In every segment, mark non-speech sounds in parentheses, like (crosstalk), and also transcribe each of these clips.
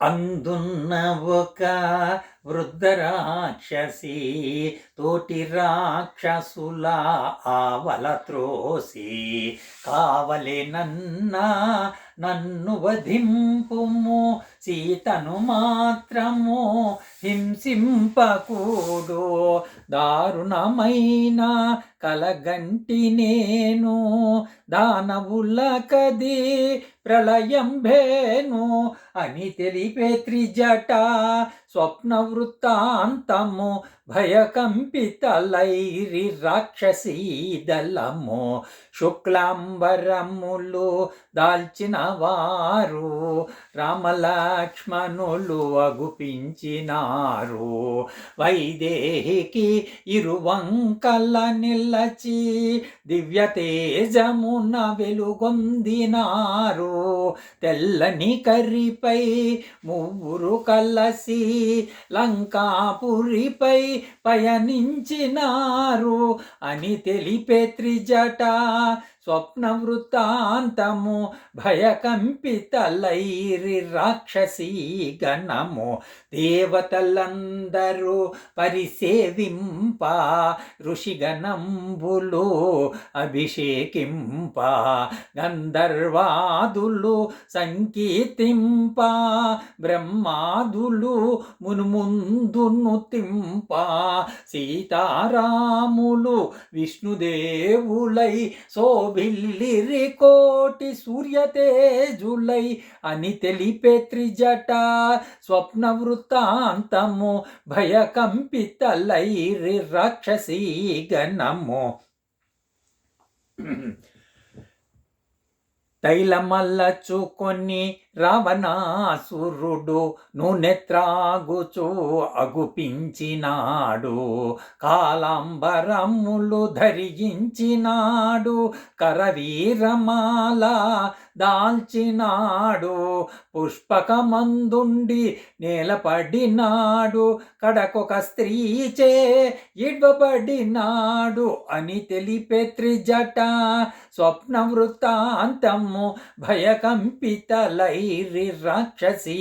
అందున్న ఒక వృద్ధ రాక్షసి తోటి రాక్షసుల ఆవల త్రోసి కావలే నన్న నన్ను వధింపుము సీతను మాత్రము హింసింపకూడు దారుణమైన కలగంటి నేను దానవుల కది ప్రళయం భేను అని తెలిపే త్రిజట స్వప్న వృత్తాంతము భయకంపితలైరి రాక్షసీదలము శుక్లాంబరములు దాల్చిన వారు రామలక్ష్మణులు అగుపించినారు. వైదేహికి ఇరువంకల నిల్లచి దివ్య తేజమున వెలుగొందినారు. తెల్లని కర్రిపై మువ్వురు కలసి లంకాపురిపై పయనించినారు అని తెలిపే త్రిజట స్వప్న వృత్తాంతము భయకంపితలైరి రాక్షసీ గణము దేవతలందరూ పరిసేవింప ఋషిగణంబులు అభిషేకింప గంధర్వాదులు సంకీర్తింప బ్రహ్మాదులు మునుముందును తింప సీతారాములు విష్ణుదేవులై శోభిల్లిరి కోటి సూర్యతేజులై అని తెలిపే త్రిజట స్వప్న వృత్తాంతము భయకంపితలైరి రాక్షసీ గణము (clears throat) తైలమల్లచుకొని రావణాసురుడు నూనెత్రాగుచూ అగుపించినాడు. కాలాంబరములు ధరించినాడు. కరవీరమాల దాల్చినాడు. పుష్పకమందుండి నేలపడినాడు. కడకొక స్త్రీచే ఇడ్వబడినాడు. అని తెలిపే త్రిజట స్వప్న వృత్తాంతము భయకంపితలైరి రాక్షసీ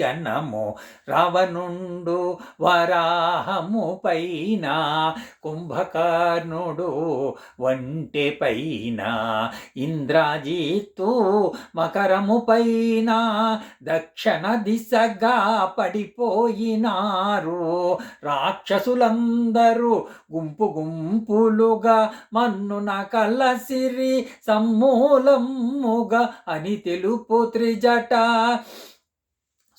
గణము రావణుండు వరాహము పైన కుంభకర్ణుడు వంటె పైన ఇంద్రాజీతు మకరము పైన దక్షిణ దిశగా పడిపోయినారు. రాక్షసులందరూ గుంపు గుంపులుగా మన్నున కలసిరి సమ్మూలముగా అని తెలుపు త్రిజ త్రిజట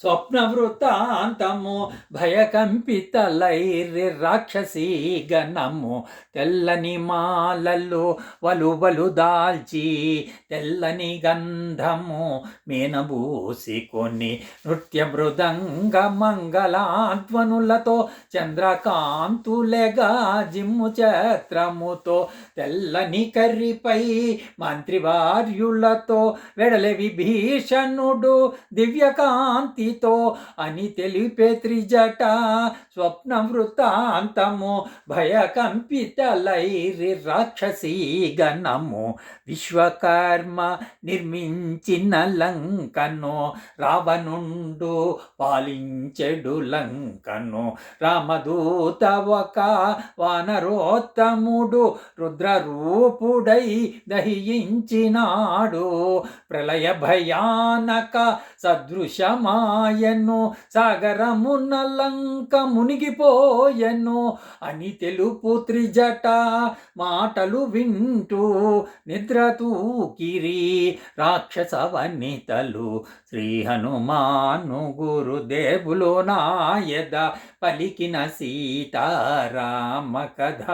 స్వప్న వృత్తాంతము భయకంపితలైరి రాక్షసీ గణము తెల్లని మాలలు వలువలు దాల్చి తెల్లని గంధము మీనబూసికొని నృత్య మృదంగ మంగళాధ్వనులతో చంద్రకాంతులెగా జిమ్ము చత్రముతో తెల్లని కర్రిపై మంత్రివార్యులతో వెడలె విభీషణుడు దివ్యకాంతి నీతో అని తెలిపే త్రిజట స్వప్న వృత్తాంతము భయకంపితలైరి రాక్షసీ గణము విశ్వకర్మ నిర్మించిన లంకను రావణుండు పాలించెడు లంకను. రామదూత ఒక వానరోత్తముడు రుద్రరూపుడై దహించినాడు. ప్రళయ భయానక సదృశమా మాయను లంక మునిగిపోయెను అని తెలుపు త్రిజట మాటలు వింటూ నిద్రతూకిరి రాక్షస వనితలు శ్రీ హనుమాను గురుదేవులు నాయద పలికిన సీతారామ కథ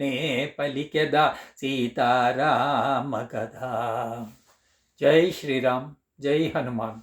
నే పలికెద సీతారామ కథ జై శ్రీరామ్ జై హనుమాన్.